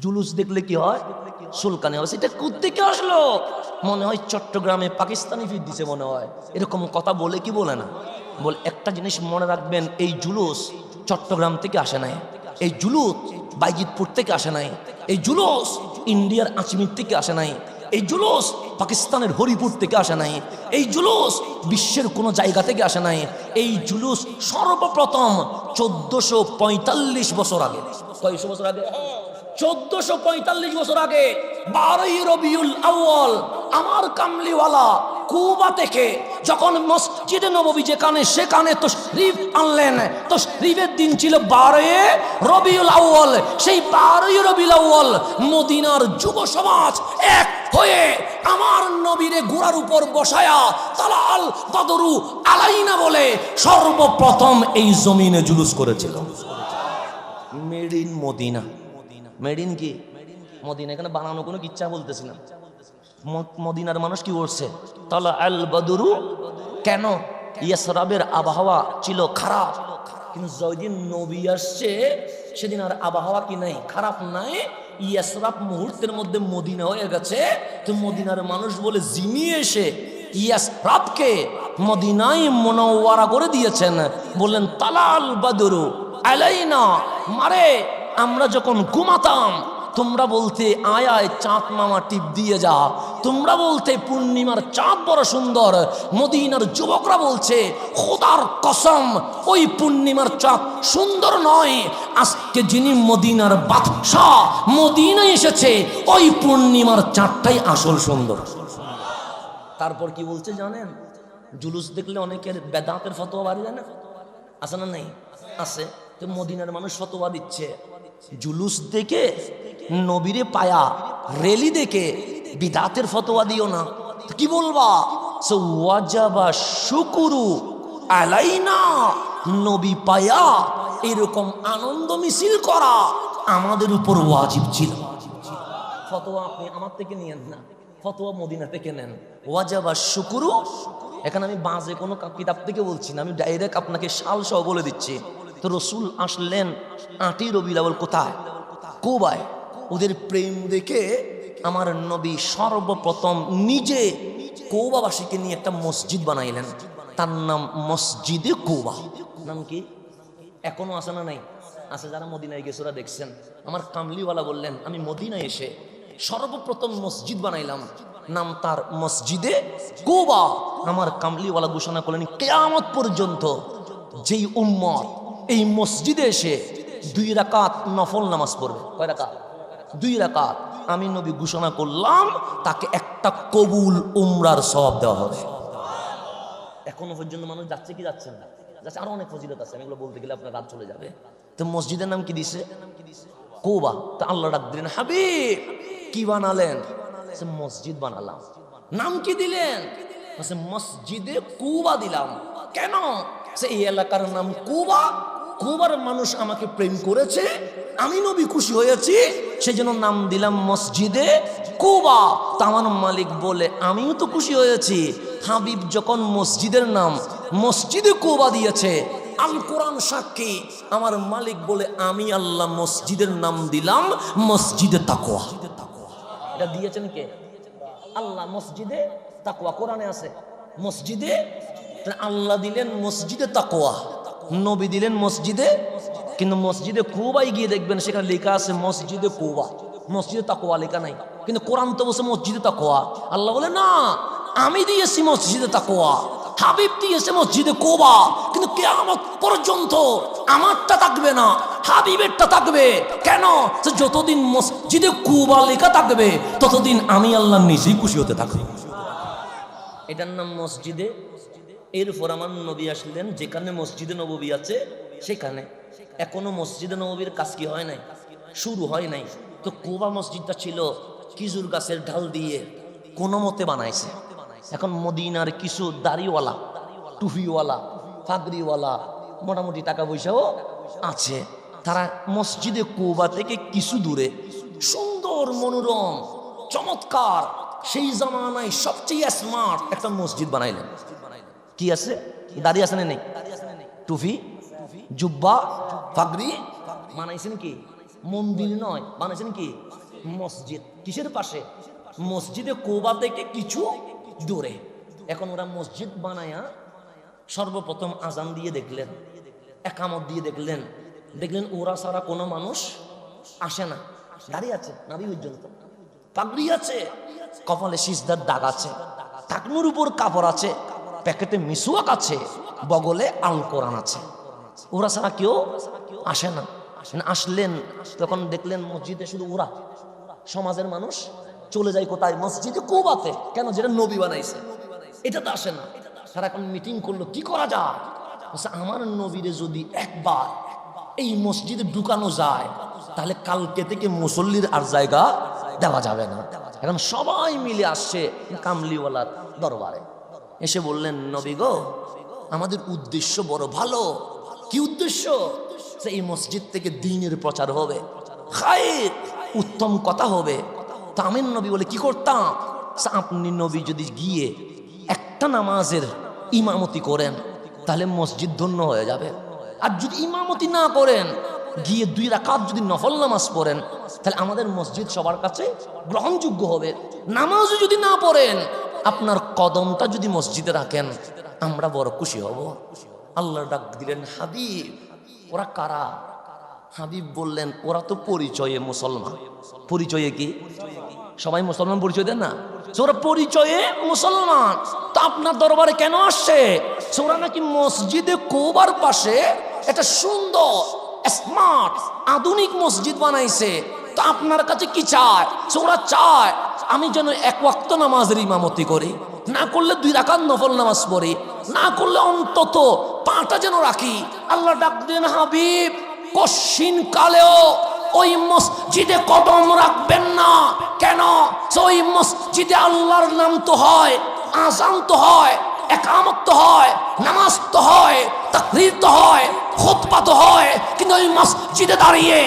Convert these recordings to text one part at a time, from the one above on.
জুলুস দেখলে কি হয়? সুলকানি হবে। সেটা কোথেকে আসলো? মনে হয় চট্টগ্রামে পাকিস্তানি ফির দিছে মনে হয়। এরকম কথা বলে কি বলে না? বল একটা জিনিস মনে রাখবেন, এই জুলুস চট্টগ্রাম থেকে আসে নাই। এই জুলুস বাইজিতপুর থেকে আসে নাই। এই জুলুস ইন্ডিয়ার আচমির থেকে আসে নাই। এই জুলুস পাকিস্তানের হরিপুর থেকে আসে নাই। এই জুলুস বিশ্বের কোনো জায়গা থেকে আসে নাই। এই জুলুস সর্বপ্রথম চোদ্দশো পঁয়তাল্লিশ বছর আগে। কয়শো বছর আগে? চোদ্দশো পঁয়তাল্লিশ বছর আগে বারোই রবিউল আউ্য়াল আমার কামলিওয়ালা কুবা থেকে যখন মসজিদে নবী যেখানে সেখানে তো শরীফ আনলেন তো শরীফের দিন ছিল বারোই রবিউল আউ্য়াল। সেই বারোই রবিউল আউ্য়াল মদিনার যুব সমাজ এক হয়ে আমার নবীরে গোড়ার উপর বসায়া তালাল বদরু আলাইনা বলে সর্বপ্রথম এই জমিনে জুলুস করেছিল। Made in Medina. Made in কি? মদিনা, এখানে বানানো কোনো বলতেছি না। মদিনার মানুষ কি করছে? তালা আল বদরু কেন? ইয়াসরাবের আবহাওয়া ছিল খারাপ। কিন্তু যেদিন নবী আসছে, সেদিন আর আবহাওয়া কি নাই? খারাপ নাই। ইয়াসরাব মুহূর্তের মধ্যে মদিনা হয়ে গেছে। তো মদিনার মানুষ বলে জিমি এসে ইয়াসরাবকে মদিনায় মনোয়ারা করে দিয়েছেন, বললেন তালাল বাদরু আলাইনা, মারে আমরা যখন ঘুমাতাম, তোমরা বলতে, আয় আয়, চাঁদ মামা টিপ দিয়ে যা। তোমরা বলতে, পূর্ণিমার চাঁদ বড় সুন্দর। মদিনার যুবকরা বলছে, খোদার কসম, ওই পূর্ণিমার চাঁদ সুন্দর নয়। আজকে যিনি মদিনার বাদশাহ, মদিনায় এসেছে, ওই পূর্ণিমার চাঁদটাই আসল সুন্দর। তারপর কি বলছে জানেন? জুলুস দেখলে অনেকের বেদান্তের ফতোয়া বাড়ি জানে আছে না নেই? আছে। তো মদিনার মানুষ ফতোয়া দিচ্ছে। জুলুস দেখে, নবীরে পায়া, রেলি দেখে, বিদাতের ফতোয়া দিও না। কি বলবা? ওয়াজাবা শুকুরু আলাইনা, নবী পায়া, এরকম আনন্দ মিছিল করা আমাদের উপর ওয়াজিব ছিল। ফতোয়া আপনি আমার থেকে নিয়েন না, ফতোয়া মদিনা থেকে নেন। ওয়াজাবা শুকুরু, এখানে আমি বাজে কোনো কিতাব থেকে বলছি না, আমি ডাইরেক্ট আপনাকে সাল সহ বলে দিচ্ছি। তো রসুল আসলেন, আটি রবি লাবল কোথায়? কোবায়। ওদের প্রেম দেখে আমার নবী সর্বপ্রথম নিজে কৌবাবাসীকে নিয়ে একটা মসজিদ বানাইলেন। তার নাম মসজিদে কৌবা। নাম কি? এখনও আসে না নাই? আছে যারা মদিনায় গেছে, ওরা দেখছেন। আমার কামলিওয়ালা বললেন, আমি মদিনায় এসে সর্বপ্রথম মসজিদ বানাইলাম। নাম তার মসজিদে গোবা আমার কামলিওয়ালা ঘোষণা করলেন, কেয়ামত পর্যন্ত যেই উম্মত এই মসজিদে এসে দুই রাকাত নফল নামাজ পড়বে। কয় রাকাত? দুই রাকাত। আমি নবী ঘোষণা করলাম তাকে একটা কবুল উমরার সব দেওয়া হবে। এখনও পর্যন্ত মানুষ যাচ্ছে কি যাচ্ছে না? যাচ্ছে আরও অনেক ফজিলত আছে আমি এগুলো বলতে গেলে আপনার রাত চলে যাবে। তো মসজিদের নাম কি দিছে? কোবা। তা আল্লাহ ডাক দিলেন হাবিব কি বানালেন? বলছে, মসজিদ বানালাম। নাম কি দিলেন? মসজিদে কুবা দিলাম। কেন? সে এই এলাকার নাম কুবা কুবার মানুষ আমাকে প্রেম করেছে, আমি নবী খুশি হয়েছি সেই জন্য নাম দিলাম মসজিদে কুবা। তামান মালিক বলে, আমিও তো খুশি হয়েছি। হাবিব যখন মসজিদের নাম মসজিদে কুবা দিয়েছে, আল কোরআন সাক্ষী, আমার মালিক বলে, আমি আল্লাহ মসজিদের নাম দিলাম মসজিদে তাকোয়া এটা দিয়েছেন কে? আল্লাহ মসজিদে তাকোয়া কোরআনে আছে। মসজিদে আল্লাহ দিলেন মসজিদে তাকোয়া নবী দিলেন মসজিদে, কিন্তু মসজিদে কুবাই গিয়ে দেখবেন সেখানে লেখা আছে মসজিদে কুবা। মসজিদে তাকোয়া লেখা নাই। কিন্তু কোরআন তো বসে মসজিদে তাকোয়া আল্লাহ বলে, না, আমি দিয়েছি মসজিদে তাকোয়া হাবিব দিয়েছে মসজিদে কোবা। কিন্তু কেয়ামত পর্যন্ত আমারটা থাকবে না, হাবিবেরটা থাকবে। কেন? যতদিন মসজিদে কুবা লেখা থাকবে, ততদিন আমি আল্লাহ নিজেই খুশি হতে থাকব। এটার নাম মসজিদে এরপর আমার নবী আসলেন, যেখানে মসজিদে নবী আছে, সেখানে। এখনও মসজিদে নবীর কাজ কি হয় নাই? শুরু হয় নাই। তো কোবা মসজিদটা ছিল কিজুর গাছের ঢাল দিয়ে কোনো মতে বানাইছে। এখন মদিনার কিছু দাড়িওয়ালা টুফিওয়ালা ফাগরিওয়ালা মোটামুটি টাকা পয়সাও আছে। তারা মসজিদে কুবা থেকে কিছু দূরে, সুন্দর মনোরম, চমৎকার, সেই জামানায় সবচেয়ে স্মার্ট একটা মসজিদ বানাইলেন। কি আছে? দাঁড়িয়ে আছে? না নেই টুফি, জুব্বা, ফাগরি। মানাইছেন কি? মন্দির নয়। বানাইছেন কি? মসজিদ। কিসের পাশে? মসজিদে কোবা থেকে কিছু দূরে। এখন ওরা মসজিদ বানায়া সর্বপ্রথম আজান দিয়ে দেখলেন, একামত দিয়ে দেখলেন। দেখলেন ওরা ছাড়া কোনো মানুষ আসে না। দাঁড়িয়ে আছে, নারী পর্যন্ত পাগড়ি আছে, কপালে সিজদার দাগ আছে। টাকনুর উপর কাপড় আছে। প্যাকেটে মিসুয়াক আছে, বগলে আল কোরআন আছে। ওরা ছাড়া কেউ আসে না। আসলেন তখন দেখলেন মসজিদে শুধু ওরা, সমাজের মানুষ চলে যায় কোথায়? মসজিদে কোবাতে। কেন? যেটা নবী বানাইছে। এটা তো আসে না। তারা এখন মিটিং করল, কি করা যায়? আমার নবীরে যদি একবার এই মসজিদে ঢুকানো যায়, তাহলে কালকে থেকে মুসল্লির আর জায়গা দেওয়া যাবে না। এখন সবাই মিলে আসছে কামলিওয়ালার দরবারে। এসে বললেন, নবী গো, আমাদের উদ্দেশ্য বড় ভালো। কি উদ্দেশ্য? এই মসজিদ থেকে দিনের প্রচার হবে। উত্তম কথা হবে। তা আমিন নবী বলে কি করতাম? আপনি নবী যদি গিয়ে একটা নামাজের ইমামতি করেন, তাহলে মসজিদ ধন্য হয়ে যাবে। আর যদি ইমামতি না করেন, গিয়ে দুই রাকাত যদি নফল নামাজ পড়েন, তাহলে আমাদের মসজিদ সবার কাছে গ্রহণযোগ্য হবে। নামাজও যদি না পড়েন আপনার কদমটা যদি মসজিদে রাখেন, আমরা বড় খুশি হব। আল্লাহ ডাক দিলেন, হাবিব, ওরা কারা? হাবিব বললেন, ওরা তো পরিচয়ে মুসলমান। পরিচয়ে কি? সবাই মুসলমান পরিচয় দেন না? ওরা পরিচয়ে মুসলমান। তো আপনার দরবারে কেন আসছে? ওরা নাকি মসজিদে কোবার পাশে এটা সুন্দর স্মার্ট আধুনিক মসজিদ বানাইছে। তো আপনার কাছে কি চায়? So, ওরা চায় আমি যেন এক ওয়াক্ত নামাজের ইমামতি করি না করলে দুই রাকাত নফল নামাজ পড়ি না করলে অন্তত পাটা যেন রাখি। আল্লাহ ডাক দেন হাবিব কশিন কালেও ওই মসজিদে কদম রাখবেন না। কেন? ওই মসজিদে আল্লাহর নাম তো হয় আজান তো হয় একামত তো হয় নামাজ তো হয় তাকরির তো হয়। খোদপা হয়, কিন্তু ওই মসজিদে দাঁড়িয়ে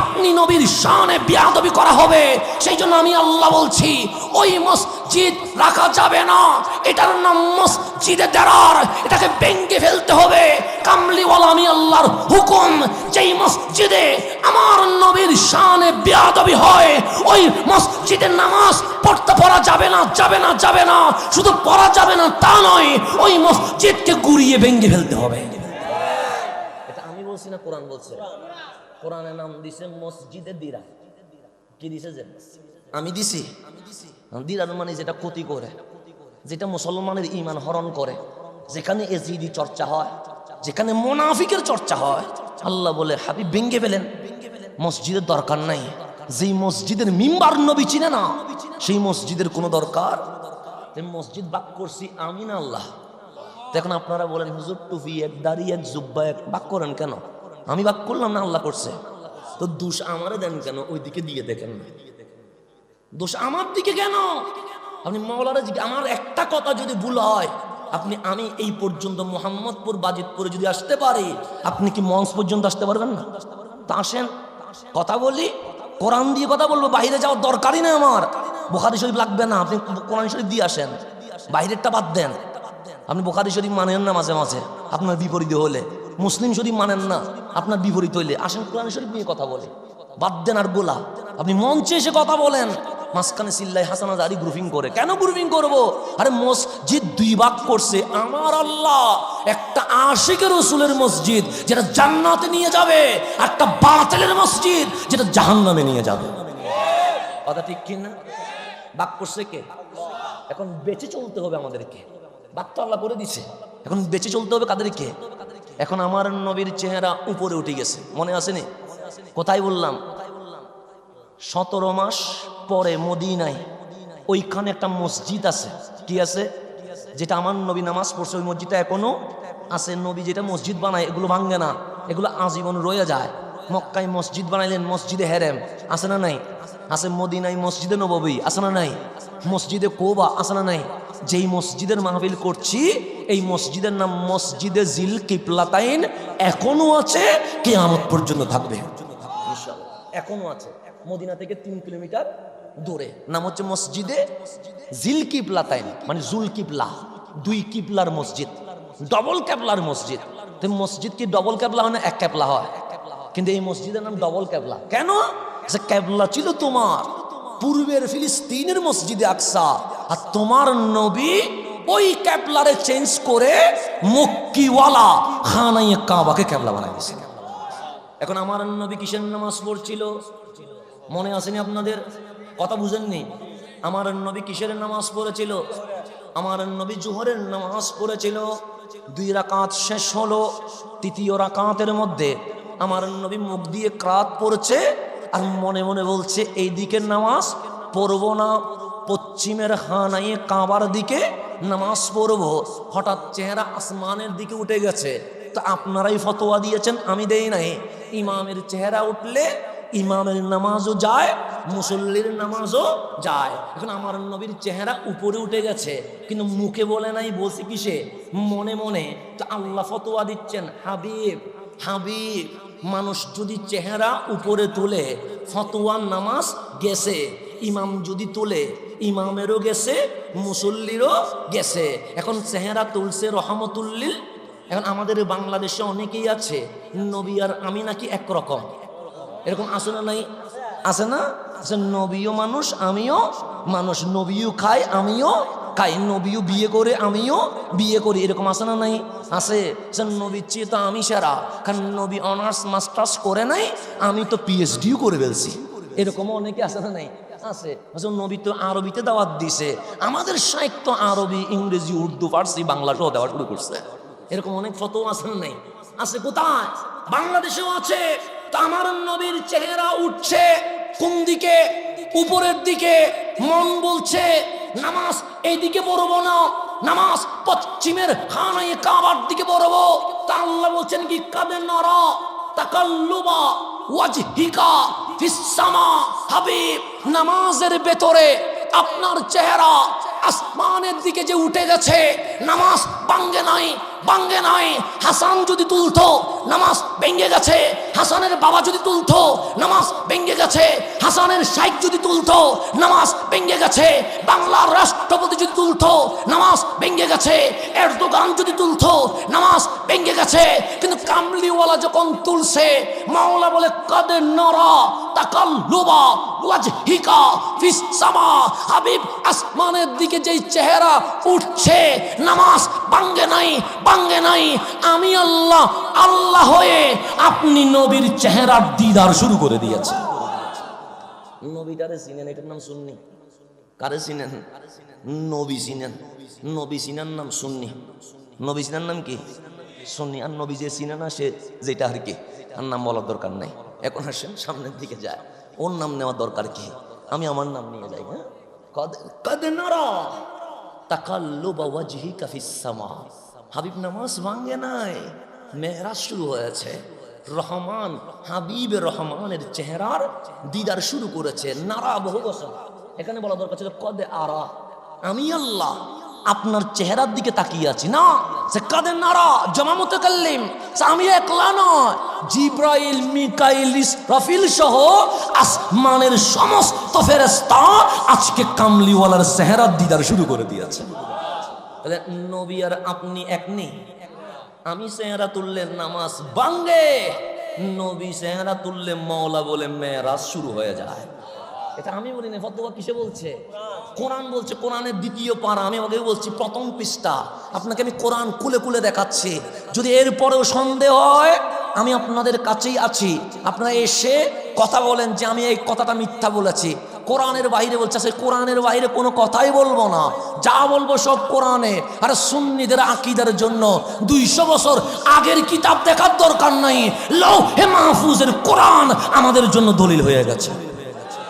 আপনি নবীর শানে বিয়াদবি করা হবে। সেই জন্য আমি আল্লাহ বলছি, ওই মসজিদ রাখা যাবে না। এটার নাম মসজিদে দেরার। এটাকে ভেঙ্গে ফেলতে হবে। কামলিওয়ালা আমি আল্লাহর হুকুম, যেই মসজিদে আমার নবীর শানে বিয়াদবি হয়, ওই মসজিদে নামাজ পড়তে পড়া যাবে না যাবে না যাবে না। শুধু পড়া যাবে না, তা নয়, ওই মসজিদকে গুড়িয়ে ভেঙ্গে ফেলতে হবে। বলছি না কোরআন বলছে? কোরআনের নাম দিছে মসজিদে দিরা। কি দিছে যে? আমি দিছি। দিরার মানে যেটা ক্ষতি করে যেটা মুসলমানের ইমান হরণ করে যেখানে এজিদি চর্চা হয় যেখানে মোনাফিকের চর্চা হয় আল্লাহ বলে হাবিব ভেঙ্গে ফেলেন। মসজিদের দরকার নাই। যেই মসজিদের মিম্বার নবী চিনে না সেই মসজিদের কোনো দরকার। মসজিদ বাক করছি আমি না আল্লাহ। তো এখন আপনারা বলেন হুজুর টুপি এক দাড়ি এক জুব্বা এক বাক করেন কেন? আমি বাক করলাম না, আল্লাহ করছে। তো দোষ আমারে দেন কেন? ওই দিকে দিয়ে দেখেন না। দোষ আমার দিকে কেন? আপনি জিজ্ঞে- আমার একটা কথা যদি ভুল হয়, আপনি আমি এই পর্যন্ত মোহাম্মদপুর, বাজিতপুরে যদি আসতে পারি, আপনি কি মঞ্চ পর্যন্ত আসতে পারবেন না? তা আসেন, কথা বলি, কোরআন দিয়ে কথা বলব, বাইরে যাওয়ার দরকারই না আমার। বোখারি শরীফ লাগবে না, আপনি কোরআন শরীফ দিয়ে আসেন। বাইরেরটা বাদ দেন। আপনি বোখারি শরীফ মানেন না মাঝে মাঝে? আপনার বিপরীত হলে। মুসলিম শরীফ মানেন না, আপনার বিপরীত হইলে। আসেন কোরআন শরীফ নিয়ে কথা বলে। বাদ দেন আর গোলা। আপনি মঞ্চে এসে কথা বলেন। মাঝখানে সিল্লাই হাসানা জারি গ্রুপিং করে। কেন গ্রুপিং করব? আরে মসজিদ দুই ভাগ করছে। আমার আল্লাহ, একটা আশিকের রসুলের মসজিদ যেটা জান্নাতে নিয়ে যাবে, একটা বাতিলের মসজিদ যেটা জাহান্নামে নিয়ে যাবে। কথা ঠিক কিনা? বাক করছে কে? এখন বেঁচে চলতে হবে আমাদেরকে। বাক তো আল্লাহ করে দিছে। এখন বেঁচে চলতে হবে কাদেরকে? এখন আমার নবীর চেহারা উপরে উঠে গেছে। মনে আসেনি? কোথায় বললাম? সতেরো মাস পরে মদিনায় ওইখানে একটা মসজিদ আছে। কি আছে? যেটা আমার নবী নামাজ পড়ছে, ওই মসজিদটা এখনও আছে। নবী যেটা মসজিদ বানায়, এগুলো ভাঙ্গে না। এগুলো আজীবন রয়ে যায়। মক্কায় মসজিদ বানাইলেন, মসজিদে হেরেম। আছে না নাই? আছে মদিনায় মসজিদে নববী, আছে না নাই? মসজিদে কোবা, আছে না নাই? যেই মসজিদের মাহফিল করছি, এই মসজিদের নাম মসজিদে জিল কিপলাতাইন এখনও আছে কে কেয়ামত পর্যন্ত থাকবে। এখনও আছে। মদিনা থেকে তিন কিলোমিটার দূরে। নাম হচ্ছে মসজিদে জিল কিবলা তাই মানে জুল কিপলা দুই কিপলার মসজিদ ডবল ক্যাপলার মসজিদ। মসজিদ কি ডবল ক্যাবলা হয় না এক ক্যাপলা হয়? কিন্তু এই মসজিদের নাম ডবল ক্যাবলা কেন? সে ক্যাবলা ছিল তোমার। পূর্বের ফিলিস্তিনের মসজিদে আকসা। আর তোমার নবী ওই ক্যাবলারে চেঞ্জ করে মক্কিওয়ালা খানাইয়ে কাবাকে ক্যাবলা বানাই দিয়েছে। এখন আমার নবী কিসের নামাজ পড়ছিল? মনে আসেনি আপনাদের? কথা বুঝেননি? আমার নবী কিসের নামাজ পড়েছিল? আমার নবী জোহরের নামাজ পড়েছিল। দুই রাকাত শেষ হলো, তৃতীয় রাকাতের মধ্যে আমার নবী মুখ দিয়ে ক্রাত পড়ছে আর মনে মনে বলছে, এই দিকের নামাজ পড়ব না, পশ্চিমের হানাইয়ে কাবার দিকে নামাজ পড়ব। হঠাৎ চেহারা আসমানের দিকে উঠে গেছে। তো আপনারাই ফতোয়া দিয়েছেন, আমি দেই নাই। ইমামের চেহারা উঠলে ইমামের নামাজও যায়, মুসল্লির নামাজও যায়। এখন আমার নবীর চেহারা উপরে উঠে গেছে, কিন্তু মুখে বলে নাই, বলছে কিসে? মনে মনে। তো আল্লাহ ফতোয়া দিচ্ছেন, হাবিব হাবিব মানুষ যদি চেহারা উপরে তোলে ফতোয়ার নামাজ গেছে, ইমাম যদি তোলে, ইমামেরও গেছে, মুসল্লিরও গেছে। এখন চেহারা তুলছে রহমতুল্লিল। এখন আমাদের বাংলাদেশে অনেকেই আছে, নবী আর আমি নাকি একরকম এরকম আছে না নাই? আছে না? নবীও মানুষ, আমিও মানুষ। নবীও খাই আমিও খাই নবীও বিয়ে করে, আমিও বিয়ে করি। এরকম আছে না নাই? আছে। নবীর চেয়ে তো আমি সেরা। কারণ নবী অনার্স, মাস্টার্স করে নাই, আমি তো পিএইচডিও করে ফেলছি। এরকম অনেকে আছে না নাই? আছে। আসলে নবী তো আরবিতে দাওয়াত দিছে। আমাদের সাহিত্য আরবি, ইংরেজি, উর্দু, ফার্সি, বাংলা সহ দেওয়া শুরু করছে। এরকম অনেক ফটো আছে না নাই? আছে কোথায়? বাংলাদেশেও আছে। আমার নবীর চেহারা উঠছে কোন দিকে? উপরের দিকে। মন বলছে নামাজ এইদিকে পড়ব না। নামাজ পশ্চিমের খানায় কাবার দিকে পড়ব। তা আল্লাহ বলছেন কি? কাদের নরা, তাকাল্লুবা, ওয়াজহিকা ফিসামা হাবিব। নামাজের ভেতরে আপনার চেহারা আসমানের দিকে যে উঠে গেছে, নামাজ বাঙ্গে নাই বাঙ্গে নাই। হাসান যদি তুলতো নামাজ ভেঙে গেছে। হাসানের বাবা যদি তুলতো, নামাজ ভেঙে গেছে। হাসানের শাইক যদি তুলতো, নামাজ ভেঙে গেছে। বাংলার রাষ্ট্রপতি যদি তুলতো, নামাজ ভেঙে গেছে। এর দোকান যদি তুলতো, নামাজ ভেঙ্গে গেছে। কিন্তু কামলিওয়ালা যখন তুলছে, মাওলা বলে কাদের নরা তাকাল লোবা ওয়াজহিকা ফিস হাবিব আসমানের দিকে যেই চেহারা উঠছে, নামাজ বাঙ্গে নাই বাঙ্গে নাই। আমি আল্লাহ আল্লাহ হয়ে আপনি নবীর চেহারার দিদার শুরু করে দিয়েছেন। নবীটারে চিনেন? এটার নাম সুন্নি। কারে চিনেন? নবী চিনেন। নবী চিনার নাম সুন্নি। নবী চিনার নাম কি? সুন্নি আর নবী যে চিনে না সে যেটা আর কি? আর নাম বলার দরকার নাই। এখন আসেন, সামনের দিকে যায়। ওর নাম নেওয়ার দরকার কি? আমি আমার নাম নিয়ে যাই হ্যাঁ? সামা। হাবিব, নামাজ নাই। মেহরাজ শুরু হয়েছে। রহমান, হাবিব রহমানের শুরু করেছে। নারা বহু এখানে দরকার ছিল, কদে আরা। আমি আল্লাহ। আপনার চেহারার দিকে তাকিয়ে আছি। না সে কাদের নারা কাল্লিম আমি একলা নয়। সহ আসমানের সমস্ত আজকে শুরু করে দিয়েছে। তাহলে নবী আর আপনি এক নেই? আমি চেহারা নামাজ বাঙ্গে নবী চেহারা তুললে মৌলা বলে মেয়েরাজ শুরু হয়ে যায়। এটা আমি বলি না ফতোয়া কিসে বলছে? কোরআন বলছে, কোরআনের দ্বিতীয় পারা, আমি আগে বলছি, প্রথম পৃষ্ঠা। আপনাকে আমি কোরআন খুলে খুলে দেখাচ্ছি। যদি এরপরেও সন্দেহ হয়, আমি আপনাদের কাছেই আছি। আপনারা এসে কথা বলেন যে আমি এই কথাটা মিথ্যা বলেছি। কোরআনের বাইরে বলছে সে কোরআনের বাইরে কোনো কথাই বলব না। যা বলব সব কোরআনে। আর সুন্নিদের আকিদের জন্য দুইশো বছর আগের কিতাব দেখার দরকার নাই। লও হে মাহফুজের কোরআন আমাদের জন্য দলিল হয়ে গেছে।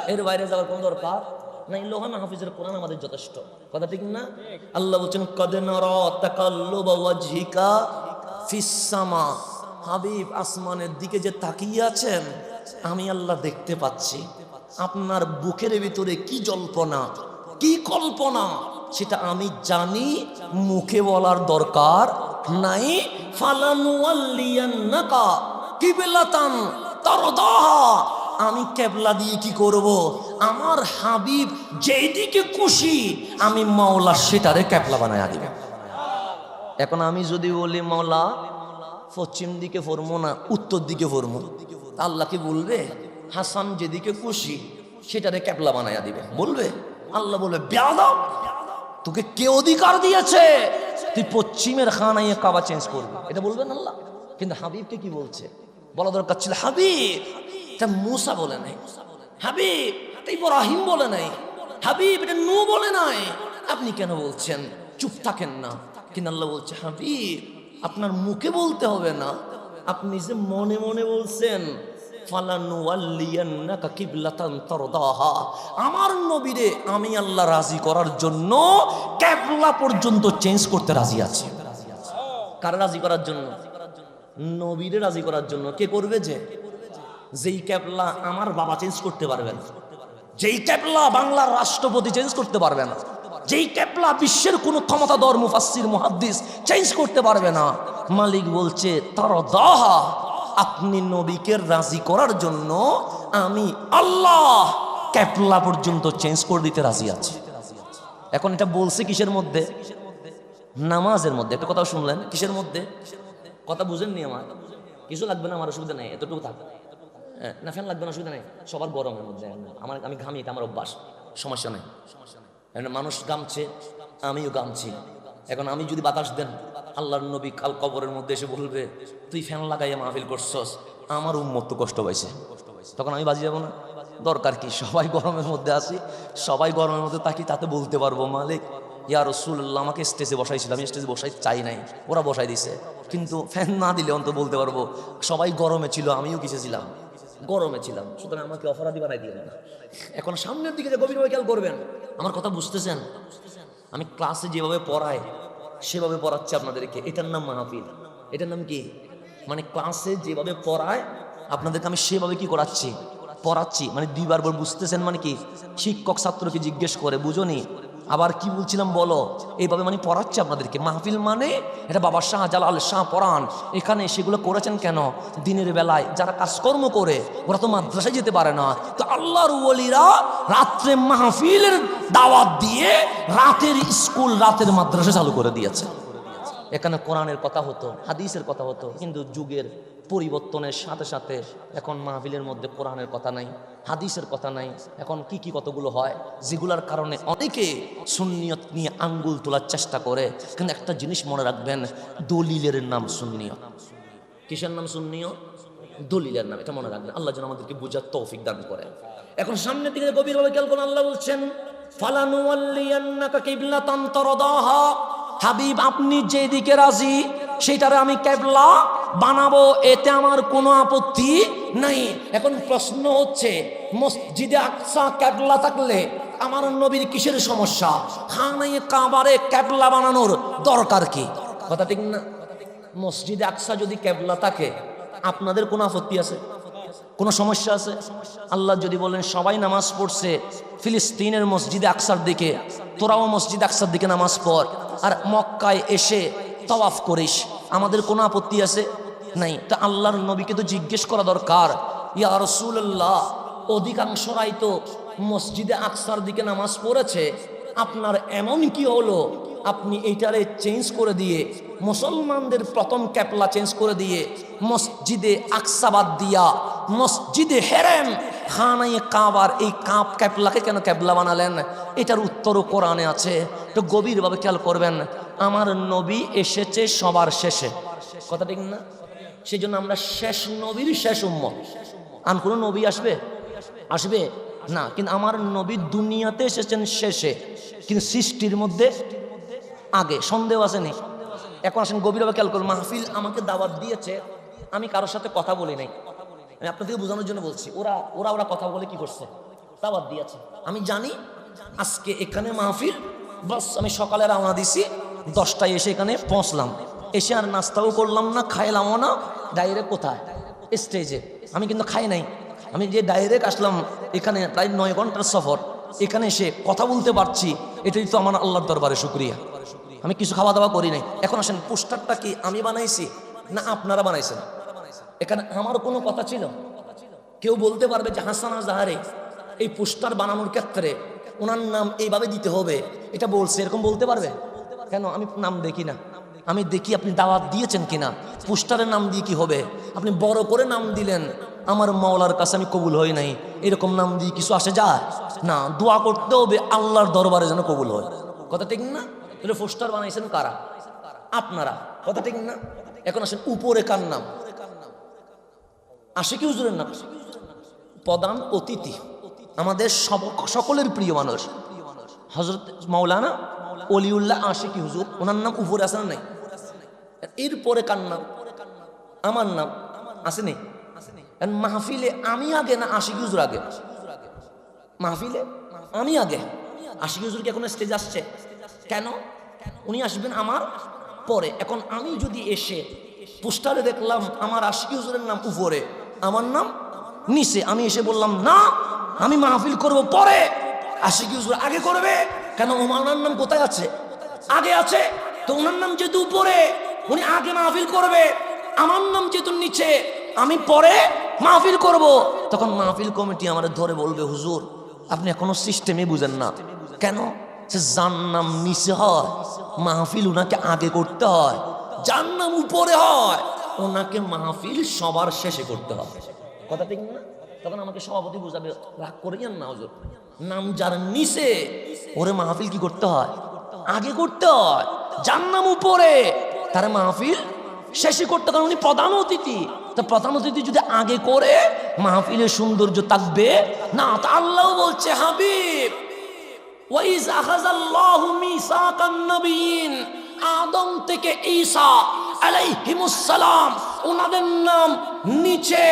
এর বাইরে যাওয়ার কোন দরকার? নাই, লোহা মাহফিজের কোরআন আমাদের যথেষ্ট। কথা ঠিক না? আল্লাহ বলছেন, কদে নর তাকাল্লুবা ওয়াজহিকা ফিস সামা। হাবিব আসমানের দিকে যে তাকিয়ে আছেন, আমি আল্লাহ দেখতে পাচ্ছি। আপনার বুকের ভিতরে কি জল্পনা, কি কল্পনা, সেটা আমি জানি, মুখে বলার দরকার নাই। ফালানুয়াল্লিয়ান্নাকা কিবলাতান তারদাহা। আমি কেবলা দিয়ে কি করব? আমার হাবিব যেই দিকে খুশি, আমি মাওলা সেটারে ক্যাবলা বানায় দিব এখন আমি যদি বলি, মাওলা, পশ্চিম দিকে ফরমো না, উত্তর দিকে ফরমো? তা আল্লাহ কি বলবে? হাসান যেদিকে খুশি, সেটারে ক্যাপলা বানাইয়া দিবে। বলবে? আল্লাহ বলবে, বেয়াদব, তোকে কে অধিকার দিয়েছে? তুই পশ্চিমের খানাইয়ে কাবা চেঞ্জ করবি। এটা বলবেন আল্লাহ? কিন্তু হাবিবকে কি বলছে? বলা দরকার ছিল, হাবিব এটা মুসা বলে নাই। হাবিব, এটা ইব্রাহিম বলে নাই। হাবিব, এটা নু বলে নাই। আপনি কেন বলছেন? চুপ থাকেন না। কিন্তু আল্লাহ বলছে, হাবিব, আপনার মুখে বলতে হবে না। আপনি যে মনে মনে বলছেন আমার নবীরে আমি আল্লাহ রাজি করার জন্য ক্যাবলা পর্যন্ত চেঞ্জ করতে রাজি আছি। কারা রাজি করার জন্য? নবীরে রাজি করার জন্য। কে করবে যে? যেই ক্যাবলা আমার বাবা চেঞ্জ করতে পারবে না যেই ক্যাবলা বাংলার রাষ্ট্রপতি চেঞ্জ করতে পারবে না যেই ক্যাবলা বিশ্বের কোনো ক্ষমতাধর মুফাসসির মুহাদ্দিস চেঞ্জ করতে পারবে না। মালিক বলছে তার দাহা আপনি নবীকে রাজি করার জন্য আমি আল্লাহ ক্যাপলা পর্যন্ত চেঞ্জ করে দিতে রাজি আছি। এখন এটা বলছে কিসের মধ্যে? নামাজের মধ্যে। একটা কথা শুনলেন? কিসের মধ্যে? কথা বুঝেননি আমার? কিছু লাগবে না? আমার অসুবিধা নেই। এতটুকু থাক। হ্যাঁ, না, ফ্যান লাগবে না, অসুবিধা নেই। সবার গরমের মধ্যে। আমার, আমি ঘামি, এটা আমার অভ্যাস। সমস্যা নেই। মানুষ গামছে আমিও গামছি এখন আমি যদি বাতাস দেন, আল্লাহর নবী কাল কবরের মধ্যে এসে বলবে, তুই ফ্যান লাগাইয়া মাহফিল করছস? আমার উম্মত কষ্ট পাইছে। তখন আমি বাজি যাব না। দরকার কি? সবাই গরমের মধ্যে আসি সবাই গরমের মধ্যে তাকি তাতে বলতে পারব, মালিক। ইয়া রসুল্লাহ আমাকে স্টেজে বসাইছিল। আমি স্টেজে বসাই চাই নাই। ওরা বসাই দিছে। কিন্তু ফ্যান না দিলে অন্ত বলতে পারব, সবাই গরমে ছিল, আমিও কিসে ছিলাম? গরমে ছিলাম, সুতরাং আমাকে অপরাধী বানাই দিয়ে না। এখন সামনের দিকে যে গভীরভাবে খেয়াল করবেন, আমার কথা বুঝতেছেন? আমি ক্লাসে যেভাবে পড়াই, সেভাবে পড়াচ্ছি আপনাদেরকে। এটার নাম মাহফিল। এটার নাম কি? মানে ক্লাসে যেভাবে পড়ায়, আপনাদেরকে আমি সেভাবে কি করাচ্ছি? পড়াচ্ছি। মানে দুইবার বার বুঝতেছেন মানে কি? শিক্ষক ছাত্রকে জিজ্ঞেস করে বুঝনি আবার কি বলছিলাম বলো? এইভাবে মানে পড়াচ্ছে আপনাদেরকে। মাহফিল মানে এটা বাবা শাহ জালাল শাহ পড়ান এখানে সেগুলো করেছেন কেন? দিনের বেলায় যারা কাজকর্ম করে, ওরা তো মাদ্রাসায় যেতে পারে না। তো আল্লাহর ওলিরা রাত্রে মাহফিলের দাওয়াত দিয়ে রাতের স্কুল, রাতের মাদ্রাসা চালু করে দিয়েছে। এখানে কোরআনের কথা হতো, হাদিসের কথা হতো, কিন্তু যুগের পরিবর্তনের সাথে সাথে এখন মাহফিলের মধ্যে কোরআনের কথা নাই, হাদিসের কথা নাই। এখন কি কি কতগুলো হয়? যেগুলোর কারণে অনেকে সুন্নিয়ত নিয়ে আঙ্গুল তোলার চেষ্টা করে। কিন্তু একটা জিনিস মনে রাখবেন, দলিলের নাম সুন্নিয়ত। কিসের নাম সুন্নিয় দলিলের নাম, এটা মনে রাখবেন। আল্লাহ যেন আমাদেরকে বুঝার তৌফিক দান করে। এখন সামনের দিকে গভীরভাবে খেয়াল করুন, আল্লাহ বলছেন, ফালানুয়াল্লিয়ান্নাকা কিবলাতান তারদাহা। হাবিব, আপনি যেদিকে রাজি, সেটারে আমি ক্যাবলা বানাবো, এতে আমার কোনো আপত্তি নাই। এখন প্রশ্ন হচ্ছে, মসজিদে আকসা ক্যাবলা থাকলে আমার নবীর কিসের সমস্যা? খানাই কাবারে ক্যাবলা বানানোর দরকার কি? কথা ঠিক না? মসজিদে আকসা যদি ক্যাবলা থাকে, আপনাদের কোনো আপত্তি আছে? কোনো সমস্যা আছে? আল্লাহ যদি বলেন, সবাই নামাজ পড়ছে, ফিলিস্তিনের মসজিদে আকসার দিকে, তোরাও মসজিদ আকসার দিকে নামাজ পড়। আর মক্কায় এসে তওয়াফ করিস, আমাদের কোনো আপত্তি আছে? নাই। তা আল্লাহর নবীকে তো জিজ্ঞেস করা দরকার। ইয়া রসুল্লাহ অধিকাংশরাই তো মসজিদে আকসার দিকে নামাজ পড়েছে, আপনার এমন কি হলো? আপনি এইটারে চেঞ্জ করে দিয়ে, মুসলমানদের প্রথম ক্যাপলা চেঞ্জ করে দিয়ে, মসজিদে আকসাবাদ দিয়া, মসজিদে হেরেম খানাই কাবার এই কাপ ক্যাপলাকে কেন ক্যাবলা বানালেন? এটার উত্তরও কোরআনে আছে। তো গভীরভাবে খেয়াল করবেন, আমার নবী এসেছে সবার শেষে। কথা ঠিক না? সেই জন্য আমরা শেষ নবীর শেষ উম্মত। আর কোনো নবী আসবে? আসবে? না, কিন্তু আমার নবী দুনিয়াতে এসেছেন শেষে। কিন্তু সৃষ্টির মধ্যে আগে, সন্দেহ আছে নেই এখন আসেন গভীরভাবে খেয়াল করুন, মাহফিল আমাকে দাওয়াত দিয়েছে, আমি কারোর সাথে কথা বলি নাই। আমি আপনাদেরকে বোঝানোর জন্য বলছি, ওরা ওরা ওরা কথা বলে কি করছে? দাওয়াত দিয়েছে। আমি জানি আজকে এখানে মাহফিল, বাস আমি সকালে রওনা দিছি, দশটায় এসে এখানে পৌঁছলাম। এসে আর নাস্তাও করলাম না, খাইলামও না ডাইরেক্ট কোথায়? স্টেজে আমি কিন্তু খাই নাই। আমি যে ডাইরেক্ট আসলাম, এখানে প্রায় নয় ঘণ্টার সফর। এখানে এসে কথা বলতে পারছি, এটাই তো আমার আল্লাহর দরবারে শুক্রিয়া। আমি কিছু খাওয়া দাওয়া করি নাই। এখন আসেন, পোস্টারটা কি আমি বানাইছি না আপনারা বানাইছেন? এখানে আমার কোনো কথা ছিল? কেউ বলতে পারবে যে হাসানা জাহারে এই পোস্টার বানানোর ক্ষেত্রে ওনার নাম এইভাবে দিতে হবে। এটা বলছে, এরকম বলতে পারবে? কেন? আমি নাম দেখি না। আমি দেখি আপনি দাওয়াত দিয়েছেন কিনা। পোস্টারের নাম দিয়ে কি হবে? আপনি বড় করে নাম দিলেন, আমার মাওলার কাছে আমি কবুল হই নাই। এরকম নাম দিয়ে কিছু আসে যায়? না, দোয়া করতে হবে আল্লাহর দরবারে যেন কবুল হয়। কথা ঠিক না? তাহলে পোস্টার বানাইছেন কারা? আপনারা। কথা ঠিক না? এখন আসেন, উপরে কার নাম? আসে কি হুজুরের নাম। প্রধান অতিথি। আমাদের সকলের প্রিয় মানুষ। হজরত মাওলানা অলিউল্লাহ আশিকি হুজুর। ওনার নাম উপরে আছে না নাই? এরপরে কার নাম? আমার নাম আসেনি? মাহফিলে আমি আগে না আশিকি হুজুর আগে? মাহফিলে আমি আগে? আশিকি হুজুর কি এখন স্টেজ আসছে? কেন? উনি আসবেন আমার পরে। এখন আমি যদি এসে পোস্টারে দেখলাম আমার আশিকি হুজুরের নাম উপরে, আমার নাম নিচে, আমি এসে বললাম, না, আমি মাহফিল করব পরে। আশিকি হুজুর আগে করবে। কেন, ওনার নাম কোথায় আছে? আগে আছে। তো ওনার নাম যেহেতু উপরে, উনি আগে মাহফিল করবে। আমার নাম যেহেতু নিচে, আমি পরে মাহফিল করব। তখন মাহফিল কমিটি আমার ধরে বলবে, হুজুর, আপনি এখনও সিস্টেমে বুঝেন না। কেন? সে যার নাম নিচে হয়, মাহফিল ওনাকে আগে করতে হয়। যার নাম উপরে হয়, ওনাকে মাহফিল সবার শেষে করতে হয়। কথা ঠিক না? তখন আমাকে সভাপতি বুঝাবে, রাগ করিয়েন না হুজুর। নাম যার নিচে, ওরে মাহফিল কি করতে হয়? আগে করতে হয়। যার নাম উপরে, তার মাহফিল শেষে করতে কারণ উনি প্রধান অতিথি। তা প্রধান অতিথি যদি আগে করে, মাহফিলের সৌন্দর্য থাকবে, না, তা আল্লাহ বলছে, হাবিব ওয়াইজ আখাযাল্লাহু মিসাকান নবিয়িন আদম থেকে ঈসা আলাইহিমুস সালাম ওনাদের নাম নিচে,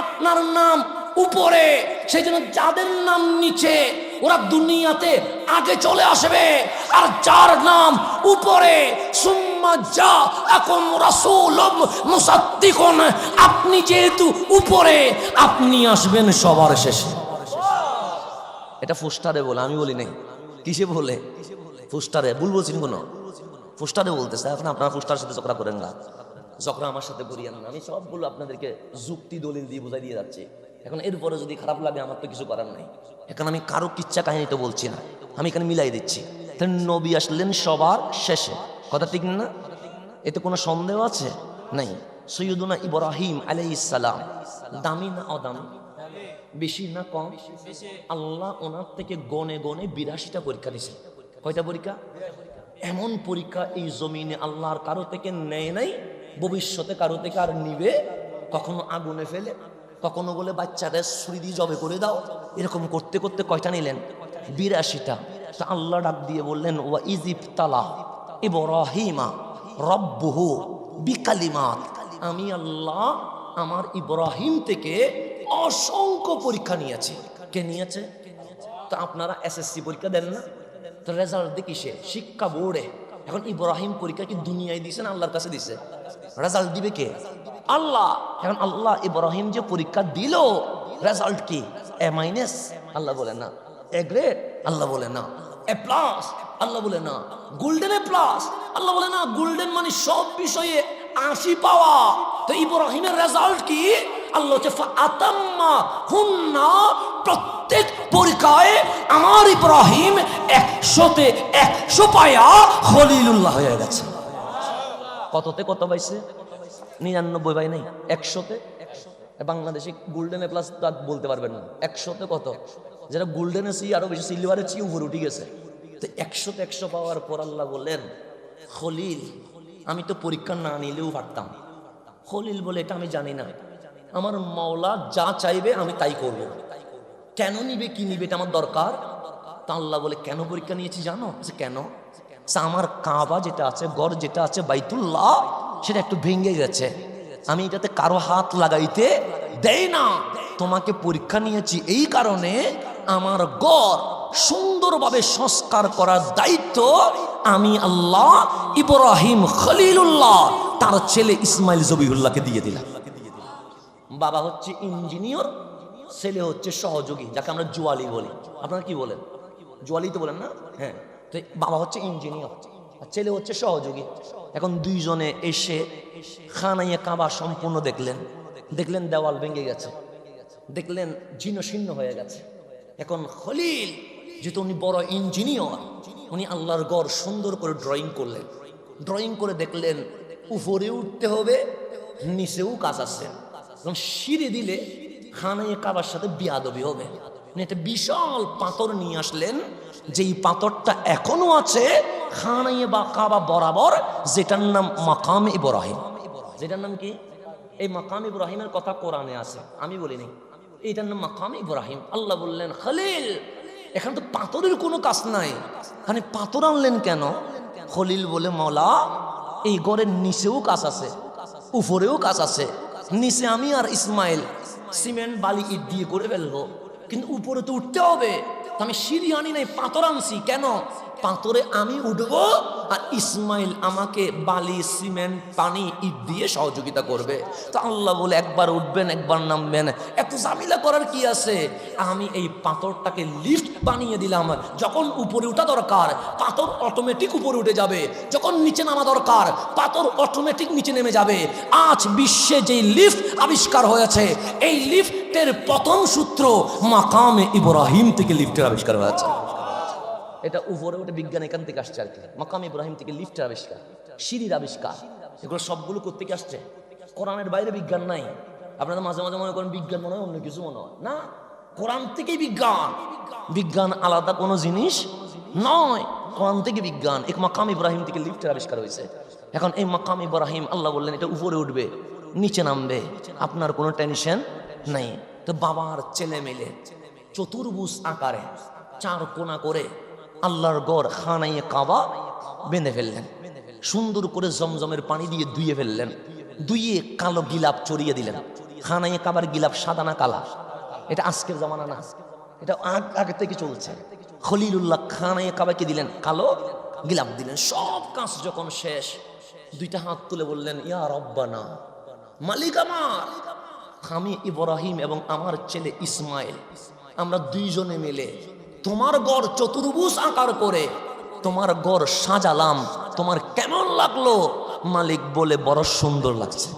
আপনার নাম উপরে সেই জন্য যাদের নাম নিচে, ওরা দুনিয়াতে আগে চলে আসবে, আর যার নাম উপরে আপনি যেহেতু উপরে, আপনি আসবেন সবার শেষে। এটা ফুস্টারে বলে, আমি বলি নাই। কিসে বলে? ফুস্টারে, ভুল বলছেন কোনো? ফুস্টারে বলতেছে এখন আপনারা ফুস্টার সাথে ঝগড়া করেন না। ঝগড়া আমার সাথে করিয়েন না আমি সবগুলো আপনাদেরকে যুক্তি, দলিল দিয়ে বোঝাই দিয়ে যাচ্ছি। এখন এরপরে যদি খারাপ লাগে, আমার তো কিছু করার নাই। এখন আমি কারও কিচ্ছা কাহিনী তো বলছি না। আমি এখানে মিলাই দিচ্ছি। নবী আসলেন সবার শেষে। কথা ঠিক না? এতে কোনো সন্দেহ আছে? নাই। সৈয়দুনা ইব্রাহিম আলাইহিস সালাম, দামি না অদামি? বেশি না কম? আল্লাহ ওনার থেকে গনে গনে বিরাশিটা পরীক্ষা দিছে কয়টা পরীক্ষা? এমন পরীক্ষা এই জমিনে আল্লাহর কারও থেকে নেয় নাই ভবিষ্যতে কারও থেকে আর নিবে। কখনো আগুনে ফেলে কখনো বলে বাচ্চাদের ছুরি দিয়ে জবে করে দাও। এরকম করতে করতে কয়টা নিলেন? বিরাশিটা। তা আল্লাহ ডাক দিয়ে বললেন ওয়া ইজিপ্তালা ইব্রাহিমা রব্বুহু বিকালিমাত। আমি আল্লাহ আমার ইব্রাহিম থেকে অসংখ্য পরীক্ষা নিয়েছে। কে নিয়েছে? তো আপনারা এসএসসি পরীক্ষা দেন না? তো রেজাল্ট দেখি সে, শিক্ষা বোর্ডে। এখন ইব্রাহিম পরীক্ষা কি দুনিয়ায় দিছে না আল্লাহর কাছে দিছে? রেজাল্ট দিবে কে? আল্লাহ। এখন আল্লাহ ইব্রাহিম যে পরীক্ষা দিল রেজাল্ট কি? এ মাইনাস আল্লাহ বলে না। এ গ্রেড আল্লাহ বলে না। এ প্লাস আল্লাহ বলে না। গোল্ডেন এ প্লাস আল্লাহ বলে না গোল্ডেন মানে সব বিষয়ে আশি পাওয়া। তো ইব্রাহিমের রেজাল্ট কি? আল্লাহ প্রত্যেক পরীক্ষায় আমার ইব্রাহিম একশোতে একশো পায়া খলিলুল্লাহ হয়ে গেছে। কততে কত পাইছে? নিরানব্বই পাই নাই। একশোতে? বাংলাদেশে গোল্ডেন প্লাস বলতে পারবেন না। একশোতে কত? যেটা গোল্ডেনে চেয়ে আরও বেশি সিলভারের চেয়ে উপরে উঠে গেছে। তো একশোতে একশো পাওয়ার পর আল্লাহ বললেন, খলিল আমি তো পরীক্ষা না নিলেও পারতাম। খলিল বলে, এটা আমি জানি না। আমার মাওলা যা চাইবে আমি তাই করব। কেন নিবে, কি নিবে, এটা আমার দরকার? তা আল্লাহ বলে, কেন পরীক্ষা নিয়েছি জানো? যে কেন? আমার কাবা যেটা আছে, গড় যেটা আছে, বাইতুল্লাহ, সেটা একটু ভেঙে গেছে। আমি এটাতে কারও হাত লাগাইতে দেই না। তোমাকে পরীক্ষা নিয়েছি এই কারণে আমার গড় সুন্দরভাবে সংস্কার করার দায়িত্ব আমি আল্লাহ ইব্রাহিম খলিলুল্লাহ, তার ছেলে ইসমাইল জবিউল্লাহকে দিয়ে দিলাম। বাবা হচ্ছে ইঞ্জিনিয়র, ছেলে হচ্ছে সহযোগী, যাকে আমরা জুয়ালি বলি। আপনারা কি বলেন? জুয়ালি তো বলেন না? হ্যাঁ। তো বাবা হচ্ছে ইঞ্জিনিয়র, আর ছেলে হচ্ছে সহযোগী। এখন দুইজনে এসে খানাইয়ে কাবা সম্পূর্ণ দেখলেন। দেখলেন দেওয়াল ভেঙে গেছে। দেখলেন জীর্ণ শীর্ণ হয়ে গেছে। এখন খলিল, যেহেতু উনি বড় ইঞ্জিনিয়র উনি আল্লাহর গড় সুন্দর করে ড্রয়িং করলেন। ড্রয়িং করে দেখলেন, উপরে উঠতে হবে, নিচেও কাজ আছে। এবং সিঁড়ি দিলে খানায় কাবার সাথে বিয়াদবি হবে। উনি একটা বিশাল পাথর নিয়ে আসলেন, যেই পাথরটা এখনও আছে খানাইয়ে বা কাবা বরাবর, যেটার নাম মাকাম ইব্রাহিম। যেটার নাম কি? এই মাকাম ইব্রাহিমের কথা কোরআনে আছে। আমি বলিনি। এইটার নাম মাকাম ইব্রাহিম। আল্লাহ বললেন, খলিল এখানে তো পাথরের কোনো কাজ নাই। এখানে পাথর আনলেন কেন? খলিল বলে মলা এই ঘরের নিচেও কাজ আছে, উপরেও কাজ আছে। নিচে আমি আর ইসমাইল সিমেন্ট, বালি ইট দিয়ে করে ফেলব। কিন্তু উপরে তো উঠতে হবে। আমি সিঁড়ি আনি নাই, পাথর আনছি। কেন? পাথরে আমি উঠবো আর ইসমাইল আমাকে বালি, সিমেন্ট, পানি, ইট দিয়ে সহযোগিতা করবে। তো আল্লাহ বলে, একবার উঠবেন, একবার নামবেন। এত জামিলা করার কি আছে? আমি এই পাথরটাকে লিফট বানিয়ে দিলাম। যখন উপরে উঠা দরকার, পাথর অটোমেটিক উপরে উঠে যাবে। যখন নিচে নামা দরকার, পাথর অটোমেটিক নিচে নেমে যাবে। আজ বিশ্বে যে লিফট আবিষ্কার হয়েছে, এই লিফটের প্রথম সূত্র মাকামে ইব্রাহিম থেকে লিফটের আবিষ্কার হয়েছে। এটা উপরে ওটা বিজ্ঞান এখান থেকে আসছে আর কি। মাকাম ইব্রাহিম থেকে লিফটের আবিষ্কার, সিঁড়ির আবিষ্কার। এগুলো সবগুলো কোথেকে আসছে? কোরআনের বাইরে বিজ্ঞান নাই। আপনারা মাঝে মাঝে মনে করেন বিজ্ঞান মনে হয় অন্য কিছু মনে হয়। না, কোরআন থেকেই বিজ্ঞান। বিজ্ঞান আলাদা কোনো জিনিস নয়। কোরআন থেকে বিজ্ঞান। এক মাকাম ইব্রাহিম থেকে লিফটের আবিষ্কার হয়েছে। এখন এই মাকাম ইব্রাহিম, আল্লাহ বললেন, এটা উপরে উঠবে, নিচে নামবে। আপনার কোনো টেনশন নেই। তো বাবার ছেলে মেলে চতুর্ভুজ আকারে চার কোনা করে আল্লাহর গড় খানাইয়ে কাবা বেঁধে ফেললেন। সুন্দর করে জমজমের পানি দিয়ে ধুয়ে ফেললেন। ধুয়ে কালো গিলাপ চড়িয়ে দিলেন। খানাইয়ে কাবার গিলাপ সাদা না কালা? এটা আজকের জমানা না। এটা আগ- আগে থেকে চলছে। খলিলুল্লাহ খানাইয়ে কাবাকে দিলেন? কালো গিলাপ দিলেন। সব কাজ যখন শেষ, দুইটা হাত তুলে বললেন, ইয়া রব্বানা, মালিক আমার, আমি ইব্রাহিম এবং আমার ছেলে ইসমাইল। আমরা দুইজনে মিলে তোমার গড় চতুর্ভুজ আকার করে, তোমার গড় সাজালাম, তোমার কেমন লাগল? মালিক বলে বড় সুন্দর লাগছে।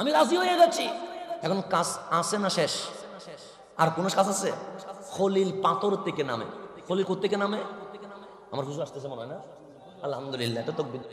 আমি রাজি হয়ে গেছি। এখন কাজ আছে না শেষ? আর কোনো কাজ আছে? খলিল পাথর থেকে নামে। খলিল থেকে নামে? আমার হুজুর আসতেছে মনে হয় না? আলহামদুলিল্লাহ, এটা তো